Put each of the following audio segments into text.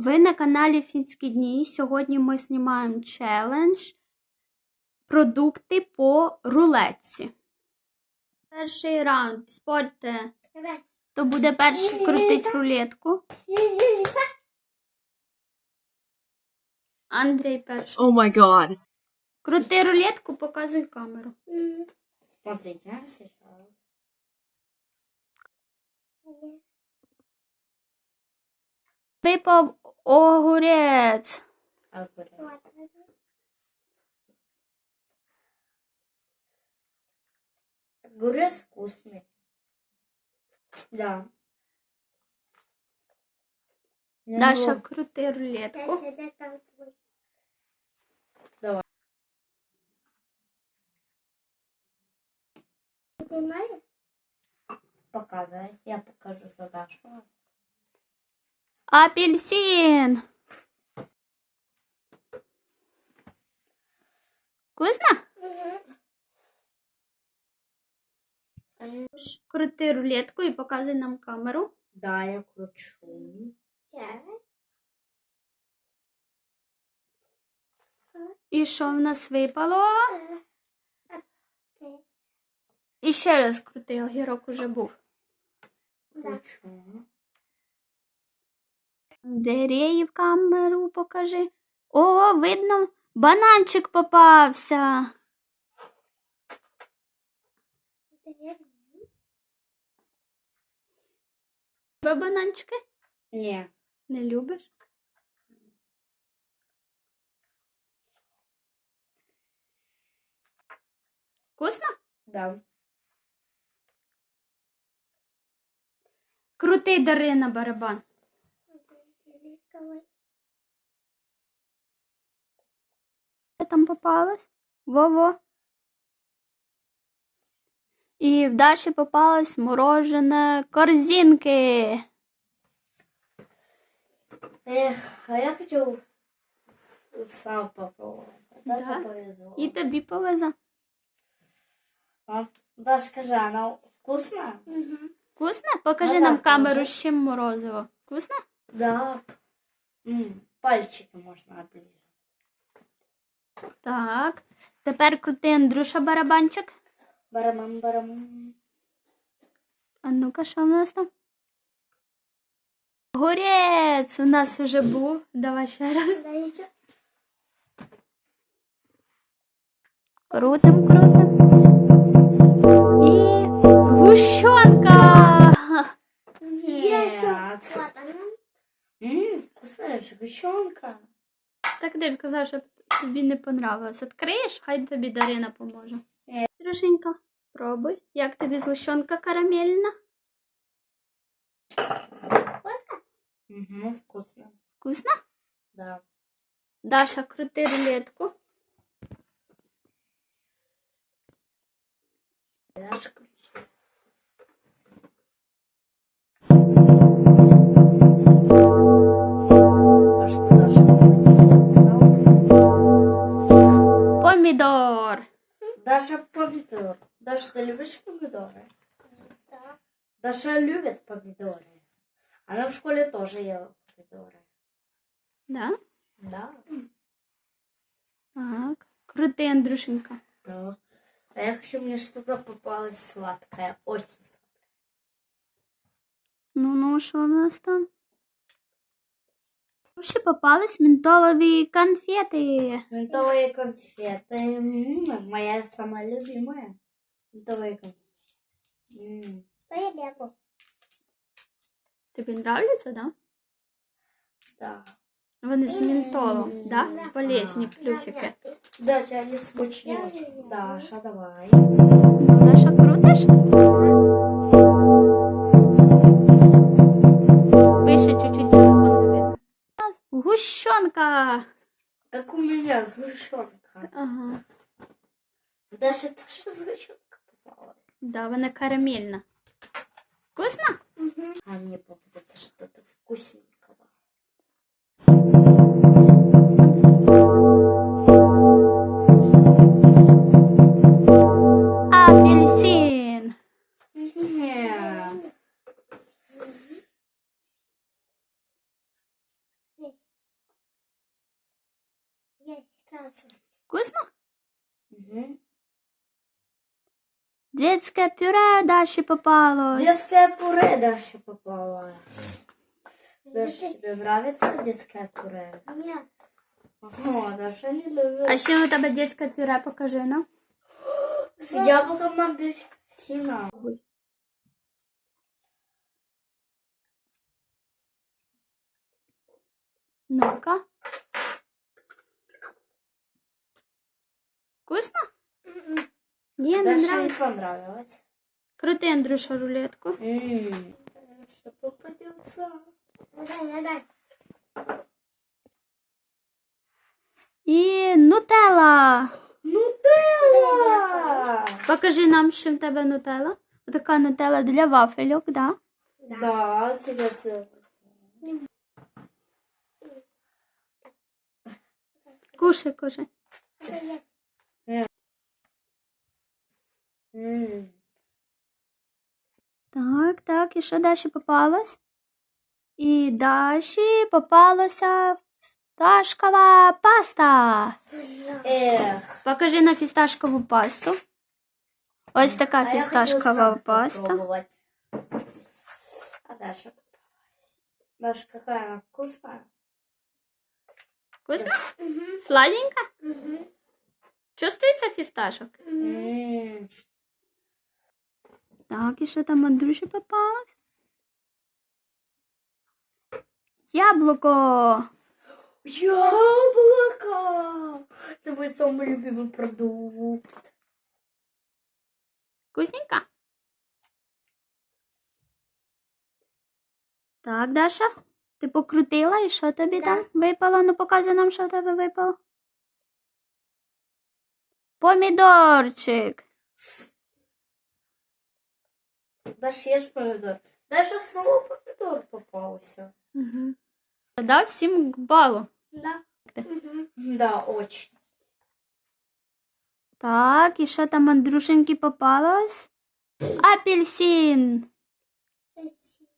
Ви на каналі Фінські дні. Сьогодні ми знімаємо челендж продукти по рулетці. Перший раунд. Спорте. Хто буде перший крутить рулетку? Андрій перший. Oh my god. Крути рулетку, показуй камеру. Смотрите, сейчас. Випав огурець. Огурец вкусный. Да. Даша, крути рулетку. Давай. Показывай. Я покажу за Дашу. Апельсин. Вкусно? Крути рулетку і показуй нам камеру. Да, я кручу. І що в нас випало? І ще раз крути, огірок уже був. Кручу. Андрій в камеру покажи. О, видно, бананчик попався. Ви бананчики Не. не любиш? Вкусно? Да. Крутий Дарина барабан. Що там попалось? Во-во. І в Даші попалось морожене корзинки. Эх, а я хотел сам попробовать. Даша Да? повезло. І тобі повезе. А? Даша, скажи, она вкусная? Вкусно? Покажи А нам в камеру, з чим морозиво. Вкусно? Да. М, пальчики можно облизать. Так. Тепер крути Андрюша барабанчик. Барамам, барамам. А ну-ка, що в нас там? Горець у нас вже був. Давай ще раз. Крутим, крутим. І згущенка. Нет. М, вкусная сгущенка. Так ти ж сказав, що тобі не понравилось. Відкриєш, хай тобі Дарина поможе. Друженька, пробуй. Як тобі згущенка карамельна? Угу, вкусно. Вкусно? Да. Даша, крути рулетку. Даша, Даша помидор. Даша, ты любишь помидоры? Да. Даша любит помидоры. Она в школе тоже ела помидоры. Да? Да. Так. Крути, Андрюшенька. Да. А я хочу, мне что-то попалось сладкое. Очень сладкое. Ну, ну, що в нас там? Ще попались ментолові конфети. Ментовые конфеты. М, моя самая любимая. Ментовые конфеты. М, Поебегу. Тобі нравляться, да? Да. Вони з ментолом, да? Полезні плюсики. Да, я не смучила. Даша, давай. Ну, Даша, крутиш? Гущонка. Как у меня сгущенка. Ага. Даша тоже сгущенка попала. Да, вона карамельна. Вкусно? А мне попадется что-то вкусненького. Вкусно? Угу. Детське пюре Даші попалось. Детское пюре Даша попала. Даша, тебе нравится детское пюре? Нет. О, Даша не любит. А ще у тебе детське пюре, покажи нам. С яблоком на апельсина. Ну-ка. Вкусно? Ні, не Даше нравится. понравилось. Крути, Андрюша, рулетку. М, Что попадется? Дай, дай. І нутелла. Нутелла! Покажи нам, що в тебе нутелла. Така нутелла для вафельок, да? Да, сейчас. э, Кушай, кушай. Так, так, і що Даші попалось? І Даші попалася фісташкова паста. Эх. Покажи на фісташкову пасту. Ось така фісташкова паста. А Даша попалась. Даша, какая она вкусная. Вкусно? Сладенька? Мгм. Чувствується фісташок? М, Так, і що там Андрюші попалось? Яблуко. Яблоко! Это мой самый любимый продукт. Вкусненько? Так, Даша, ти покрутила і що тобі там випало? Ну показуй нам, що в тебе випало. Помідорчик. Даша, ешь помидор. Даша снова помидор попался. Угу. Дав всім к балу. Да. Мгм. Да, очень. Так, і що там Андрюшеньки попалось? Апельсин. Спасибо.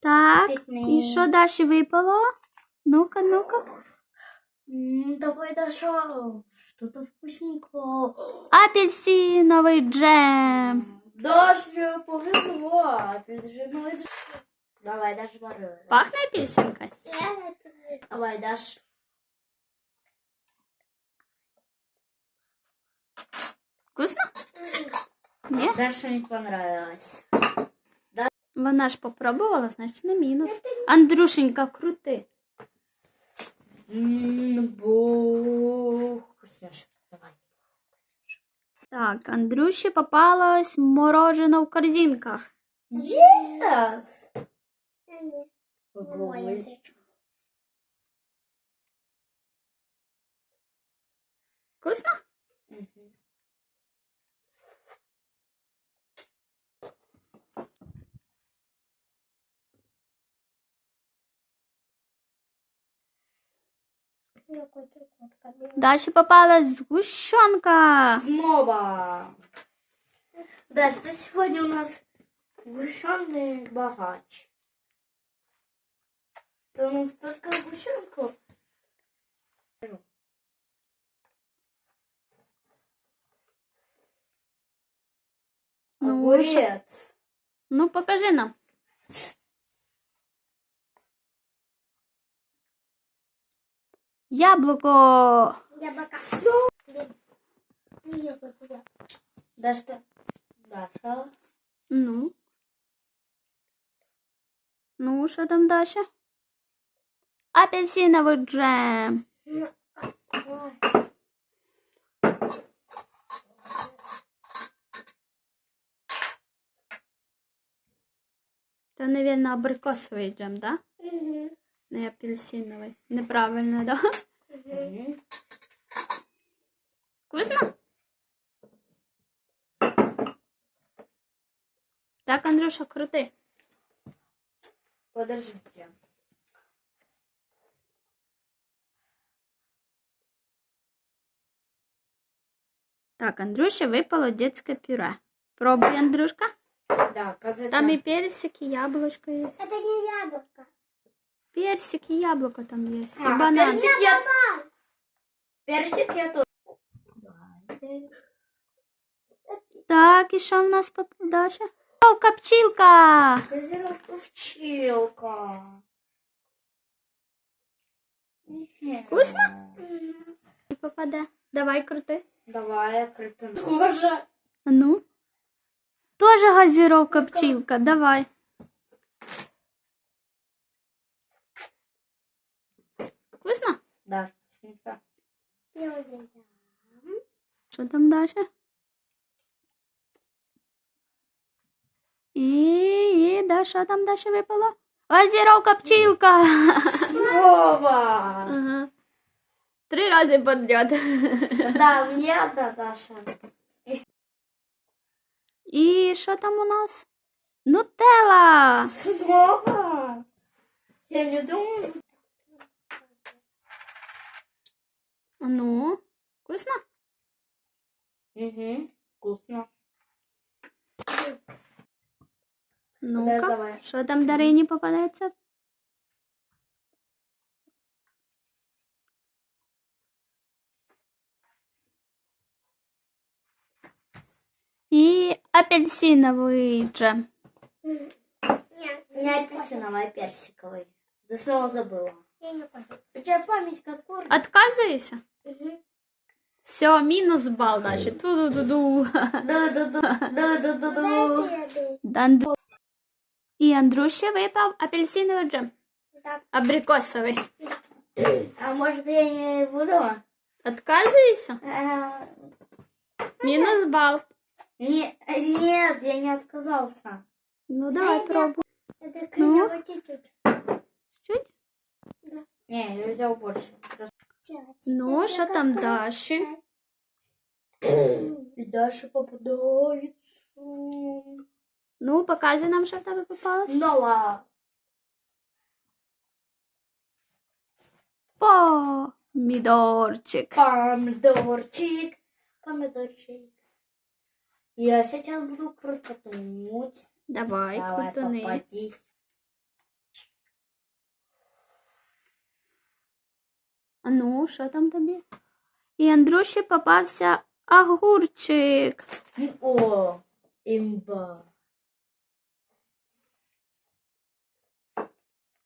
Так, Пикни. і що Даші випало? Ну-ка, ну-ка. Давай Даша, Что-то вкусненького. Апельсиновый джем. Даже повезло. Апельсиновый джем. Давай, Даша, воруй. Пахнет апельсинкой? Давай, Даша. Вкусно? Нет? Даша не понравилось. Да. Вона ж попробовала, значит на минус. Андрюшенька, крутый. Бог вкусняшек. Так, Андрюше попалось мороженое в корзинках. Yes! Вкусно? Далі попалась згущенка. Снова. Да, что сегодня у нас сгущенный богач. Это у нас только сгущенку. Ну, Огурец. ну покажи нам. Яблоко. Яблоко. Да что? Даша. Ну. Ну, что там, Даша? Апельсиновый джем. Это, наверное, абрикосовый джем, да? Угу. Не апельсиновий. Неправильно, да? Мгм. Вкусно? Так, Андрюша, крути. Подождите. Так, Андрюше випало детське пюре. Пробуй, Андрюшка. Да, казать. Там і персик, і яблучко є. Это не яблоко. Персик и яблоко там есть. И А, банан. Персик я... Персик я тоже. Так, и что у нас поп- дальше? О, копчилка! Пчелка. Вкусно? Не попаде. Давай, крути. Давай, я крутану. Тоже. А Ну. Тоже газировка пчілка. Давай. Вкусно? Да, вкусненько. Що там далі? І, і да, що там далі випало? Газіровка пчілка. Снова. Ага. Три рази подряд. Да, мне одна Даша. І що там у нас? Нутелла. Снова. Я не думаю. Ну, вкусно? Угу. Вкусно. Ну-ка, давай. що там Дарині попадається? І апельсиновий джем. Не апельсиновый, а персиковый. Ты снова забыла. Я не понял. У тебя память как кур. Отказуєшся? Все, мінус бал, значить. Ту-ду-ду-ду. Да-да-да-да-да-да-да. Данду. І Андрюші випав апельсиновий джем. Так. Абрикосовий. А может я не буду? Отказуєшся? А, Мінус бал. Не, нет, я не отказался. Ну, давай пробуй. Это Ну? вот чуть-чуть. Чуть? Не, я взял больше. Ну, що там далі? И Даша попадает. Ну, показуй нам, що в тебе попалось. Снова. Помідорчик. Помидорчик. Помидорчик. Я сейчас буду крутануть. Давай, Давай, крутони. А ну, що там тобі? І Андрюші попався огурчик. О, имба.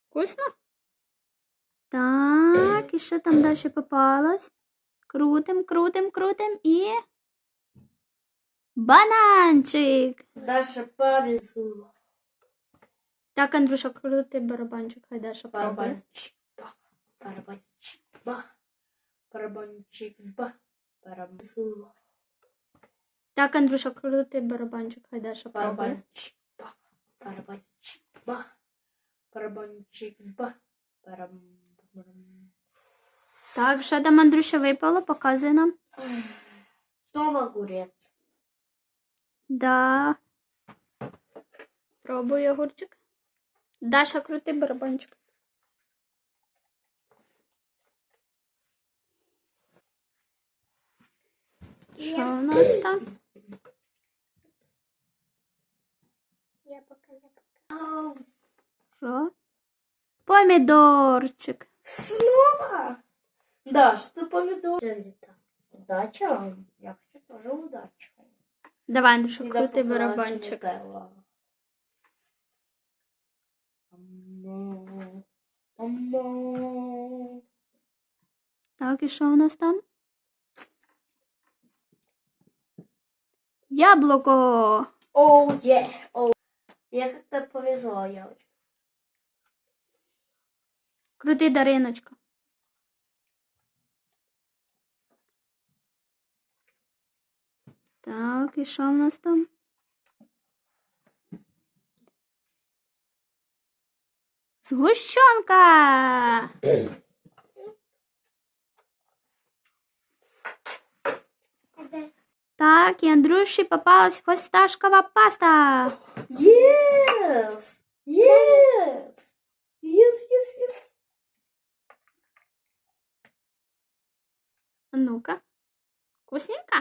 Вкусно? Так, і що там далі попалось? Крутим, крутим, крутим і. Бананчик. Даша повезло. Так, Андрюша, крути барабанчик, хай Даша пробує. Барабанчик, барабанчик, бах, барабанчик, бах, барабанчик, Так, Андрюша, крути барабанчик, хай Даша пробує. барабанчик, бах, барабанчик, бах, барабанчик, бах, барабан. Так, що там Андрюша випало, показує нам. Снова огурец. Да. Пробуй огурчик. Даша, крути барабанчик. Що у нас там? Я пока я Що? Помідорчик. Снова? Да, что помидор. Удача. Я хочу тоже удачу. Давай, Андрюша, Всегда крути барабанчик. Так, і що у нас там? Яблуко. Оу, е, оу. Я как-то повезло, я очень. Крути Дариночка. Так, і що в нас там? Згущенка. Так, і Андрюші попалась фісташкова паста. Yes! Yes! Yes, yes, yes. А Ну-ка. Вкусненько?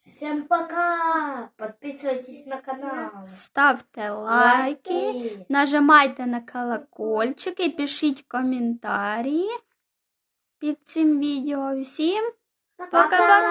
Всем пока! Подписывайтесь на канал. Ставте лайки, нажимайте на колокольчик і пишіть коментарі під цим відео. Всім Пока! Pakai.